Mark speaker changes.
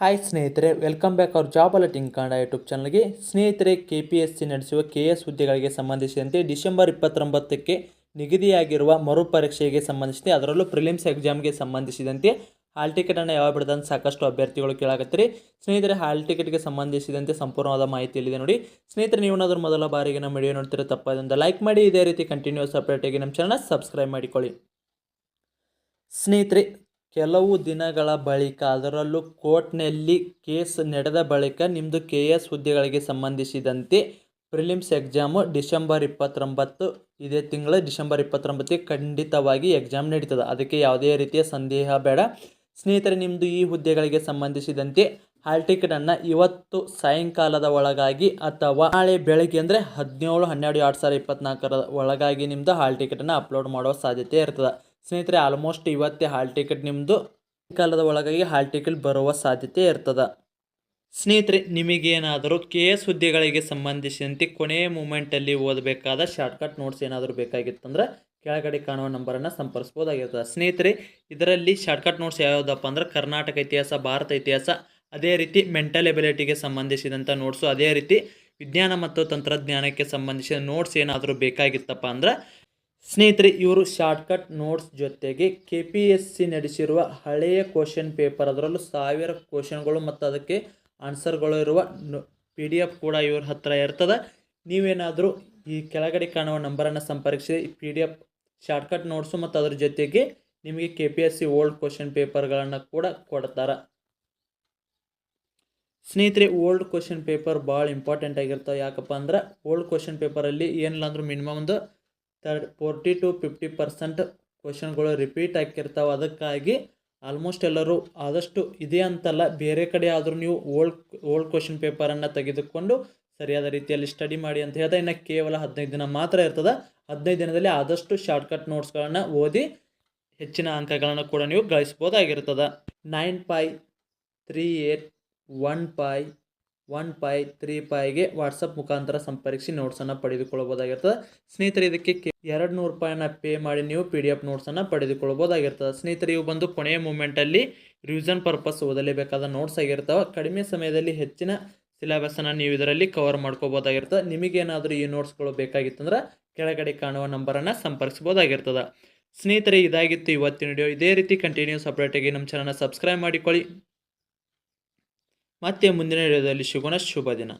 Speaker 1: Hi ಸ್ನೇಹಿತರೆ welcome back our job alerting Kannada YouTube ಚಾನಲ್ಗೆ ಸ್ನೇಹಿತರೆ ಕೆ ಪಿ ಎಸ್ ಸಿ ನಡೆಸುವ ಕೆ ಎಸ್ ಹುದ್ದೆಗಳಿಗೆ ಸಂಬಂಧಿಸಿದಂತೆ ಡಿಸೆಂಬರ್ ಇಪ್ಪತ್ತೊಂಬತ್ತಕ್ಕೆ ನಿಗದಿಯಾಗಿರುವ ಮರುಪರೀಕ್ಷೆಗೆ ಸಂಬಂಧಿಸಿದಂತೆ ಅದರಲ್ಲೂ ಪ್ರಿಲಿಮ್ಸ್ ಎಕ್ಸಾಮ್ಗೆ ಸಂಬಂಧಿಸಿದಂತೆ ಹಾಲ್ ಟಿಕೆಟನ್ನು ಯಾವಾಗ ಬಿಡ್ದಂತ ಸಾಕಷ್ಟು ಅಭ್ಯರ್ಥಿಗಳು ಕೇಳಾಕತ್ತೀರಿ. ಸ್ನೇಹಿತರೆ ಹಾಲ್ ಟಿಕೆಟ್ಗೆ ಸಂಬಂಧಿಸಿದಂತೆ ಸಂಪೂರ್ಣವಾದ ಮಾಹಿತಿ ಇಲ್ಲಿದೆ ನೋಡಿ. ಸ್ನೇಹಿತರೆ, ನೀವು ಏನಾದರೂ ಮೊದಲ ಬಾರಿಗೆ ನಮ್ಮ ವಿಡಿಯೋ ನೋಡ್ತಿರೋ ತಪ್ಪದಿಂದ ಲೈಕ್ ಮಾಡಿ. ಇದೇ ರೀತಿ ಕಂಟಿನ್ಯೂಸ್ ಸಪ್ರೇಟಾಗಿ ನಮ್ಮ ಚಾನಲ್ ಸಬ್ಸ್ಕ್ರೈಬ್ ಮಾಡಿಕೊಳ್ಳಿ. ಸ್ನೇಹಿತರೆ ಕೆಲವು ದಿನಗಳ ಬಳಿಕ ಅದರಲ್ಲೂ ಕೋರ್ಟ್ನಲ್ಲಿ ಕೇಸ್ ನಡೆದ ಬಳಿಕ ನಿಮ್ಮದು ಕೆ ಎಸ್ ಹುದ್ದೆಗಳಿಗೆ ಸಂಬಂಧಿಸಿದಂತೆ ಪ್ರಿಲಿಮ್ಸ್ ಎಕ್ಸಾಮು ಡಿಸೆಂಬರ್ ಇಪ್ಪತ್ತೊಂಬತ್ತು, ಇದೇ ತಿಂಗಳ ಡಿಸೆಂಬರ್ ಇಪ್ಪತ್ತೊಂಬತ್ತಿಗೆ ಖಂಡಿತವಾಗಿ ಎಕ್ಸಾಮ್ ನಡೀತದೆ. ಅದಕ್ಕೆ ಯಾವುದೇ ರೀತಿಯ ಸಂದೇಹ ಬೇಡ. ಸ್ನೇಹಿತರೆ ನಿಮ್ಮದು ಈ ಹುದ್ದೆಗಳಿಗೆ ಸಂಬಂಧಿಸಿದಂತೆ ಹಾಲ್ ಟಿಕೆಟನ್ನು ಇವತ್ತು ಸಾಯಂಕಾಲದ ಒಳಗಾಗಿ ಅಥವಾ ನಾಳೆ ಬೆಳಗ್ಗೆ ಅಂದರೆ ಹದಿನೇಳು, ಹನ್ನೆರಡು, ಎರಡು ಸಾವಿರ ಇಪ್ಪತ್ನಾಲ್ಕರ ಒಳಗಾಗಿ ನಿಮ್ಮದು ಹಾಲ್ ಟಿಕೆಟನ್ನು ಅಪ್ಲೋಡ್ ಮಾಡೋ ಸಾಧ್ಯತೆ ಇರ್ತದೆ. ಸ್ನೇಹಿತರೆ ಆಲ್ಮೋಸ್ಟ್ ಇವತ್ತೇ ಹಾಲ್ ಟಿಕೆಟ್ ನಿಮ್ಮದು ಕಾಲದ ಒಳಗಾಗಿ ಹಾಲ್ ಟಿಕೆಟ್ ಬರುವ ಸಾಧ್ಯತೆ ಇರ್ತದೆ. ಸ್ನೇಹಿತರೆ, ನಿಮಗೇನಾದರೂ ಕೆ ಎಸ್ ಹುದ್ದೆಗಳಿಗೆ ಸಂಬಂಧಿಸಿದಂತೆ ಕೊನೆಯ ಮೂಮೆಂಟಲ್ಲಿ ಓದಬೇಕಾದ ಶಾರ್ಟ್ಕಟ್ ನೋಟ್ಸ್ ಏನಾದರೂ ಬೇಕಾಗಿತ್ತಂದ್ರೆ ಕೆಳಗಡೆ ಕಾಣುವ ನಂಬರನ್ನು ಸಂಪರ್ಸ್ಬೋದಾಗಿರ್ತದೆ. ಸ್ನೇಹಿತರೆ, ಇದರಲ್ಲಿ ಶಾರ್ಟ್ಕಟ್ ನೋಟ್ಸ್ ಯಾವುದಪ್ಪ ಅಂದ್ರೆ ಕರ್ನಾಟಕ ಇತಿಹಾಸ, ಭಾರತ ಇತಿಹಾಸ, ಅದೇ ರೀತಿ ಮೆಂಟಲ್ ಎಬಿಲಿಟಿಗೆ ಸಂಬಂಧಿಸಿದಂಥ ನೋಟ್ಸು ಅದೇ ರೀತಿ ವಿಜ್ಞಾನ ಮತ್ತು ತಂತ್ರಜ್ಞಾನಕ್ಕೆ ಸಂಬಂಧಿಸಿದ ನೋಟ್ಸ್ ಏನಾದರೂ ಬೇಕಾಗಿತ್ತಪ್ಪ ಅಂದ್ರೆ ಸ್ನೇಹಿತರೆ, ಇವರು ಶಾರ್ಟ್ಕಟ್ ನೋಟ್ಸ್ ಜೊತೆಗೆ ಕೆ ಪಿ ಎಸ್ ಸಿ ನಡೆಸಿರುವ ಹಳೆಯ ಕ್ವಶನ್ ಪೇಪರ್. ಅದರಲ್ಲೂ ಸಾವಿರ ಕ್ವಶನ್ಗಳು ಮತ್ತು ಅದಕ್ಕೆ ಆನ್ಸರ್ಗಳು ಇರುವ ಪಿ ಡಿ ಎಫ್ ಕೂಡ ಇವ್ರ ಹತ್ರ ಇರ್ತದೆ. ನೀವೇನಾದರೂ ಈ ಕೆಳಗಡೆ ಕಾಣುವ ನಂಬರನ್ನು ಸಂಪರ್ಕಿಸಿ. P D F shortcut notes ಮತ್ತು ಅದ್ರ ಜೊತೆಗೆ ನಿಮಗೆ K P S C old question ಪೇಪರ್ಗಳನ್ನು ಕೂಡ ಕೊಡ್ತಾರೆ. ಸ್ನೇಹಿತರೆ, ಓಲ್ಡ್ ಕ್ವಶನ್ ಪೇಪರ್ ಭಾಳ ಇಂಪಾರ್ಟೆಂಟ್ ಆಗಿರ್ತವೆ. ಯಾಕಪ್ಪ ಅಂದ್ರೆ ಓಲ್ಡ್ ಕ್ವಶನ್ ಪೇಪರಲ್ಲಿ ಏನಿಲ್ಲ ಅಂದ್ರೂ ಮಿನಿಮಮ್ ಒಂದು third forty two fifty percent ಕ್ವಶನ್ಗಳು repeat ಆಗಿರ್ತಾವೆ. ಅದಕ್ಕಾಗಿ ಆಲ್ಮೋಸ್ಟ್ ಎಲ್ಲರೂ ಆದಷ್ಟು ಇದೆ ಅಂತಲ್ಲ, ಬೇರೆ ಕಡೆ ಆದರೂ ನೀವು ಓಲ್ಡ್ ಓಲ್ಡ್ ಕ್ವಶನ್ ಪೇಪರನ್ನು ತೆಗೆದುಕೊಂಡು ಸರಿಯಾದ ರೀತಿಯಲ್ಲಿ ಸ್ಟಡಿ ಮಾಡಿ ಅಂತ ಹೇಳ್ತಾ ಇನ್ನು ಕೇವಲ ಹದಿನೈದು ದಿನ ಮಾತ್ರ ಇರ್ತದೆ. ಹದಿನೈದು ದಿನದಲ್ಲಿ ಆದಷ್ಟು ಶಾರ್ಟ್ಕಟ್ ನೋಟ್ಸ್ಗಳನ್ನು ಓದಿ ಹೆಚ್ಚಿನ ಅಂಕಗಳನ್ನು ಕೂಡ ನೀವು ಗಳಿಸ್ಬೋದಾಗಿರ್ತದೆ nine five three eight one five one five three ಪೈಗೆ WhatsApp ಮುಖಾಂತರ ಸಂಪರ್ಕಿಸಿ ನೋಟ್ಸನ್ನು ಪಡೆದುಕೊಳ್ಳಬಹುದಾಗಿರ್ತದೆ. ಸ್ನೇಹಿತರೆ, ಇದಕ್ಕೆ ಎರಡು ನೂರು ರೂಪಾಯಿನ ಪೇ ಮಾಡಿ ನೀವು ಪಿ ಡಿ ಎಫ್ ನೋಟ್ಸನ್ನು ಪಡೆದುಕೊಳ್ಳಬಹುದಾಗಿರ್ತದೆ. ಸ್ನೇಹಿತರೆ, ಇವು ಬಂದು ಕೊನೆಯ ಮೂಮೆಂಟಲ್ಲಿ ರಿವಿಷನ್ ಪರ್ಪಸ್ ಓದಲೇಬೇಕಾದ ನೋಟ್ಸ್ ಆಗಿರ್ತವೆ. ಕಡಿಮೆ ಸಮಯದಲ್ಲಿ ಹೆಚ್ಚಿನ ಸಿಲೆಬಸನ್ನು ನೀವು ಇದರಲ್ಲಿ ಕವರ್ ಮಾಡ್ಕೋಬೋದಾಗಿರ್ತದೆ ನಿಮಗೇನಾದರೂ ಈ ನೋಟ್ಸ್ಗಳು ಬೇಕಾಗಿತ್ತಂದ್ರೆ ಕೆಳಗಡೆ ಕಾಣುವ ನಂಬರನ್ನು ಸಂಪರ್ಕಿಸ್ಬೋದಾಗಿರ್ತದೆ ಸ್ನೇಹಿತರೆ, ಇದಾಗಿತ್ತು ಇವತ್ತಿನ ವಿಡಿಯೋ. ಇದೇ ರೀತಿ ಕಂಟಿನ್ಯೂಸ್ ಅಪ್ಡೇಟಿಗೆ ನಮ್ಮ ಚಾನಲ್ನ ಸಬ್ಸ್ಕ್ರೈಬ್ ಮಾಡಿಕೊಳ್ಳಿ. ಮತ್ತೆ ಮುಂದಿನ ವಿಡಿಯೋದಲ್ಲಿ ಸಿಗೋಣ. ಶುಭ ದಿನ.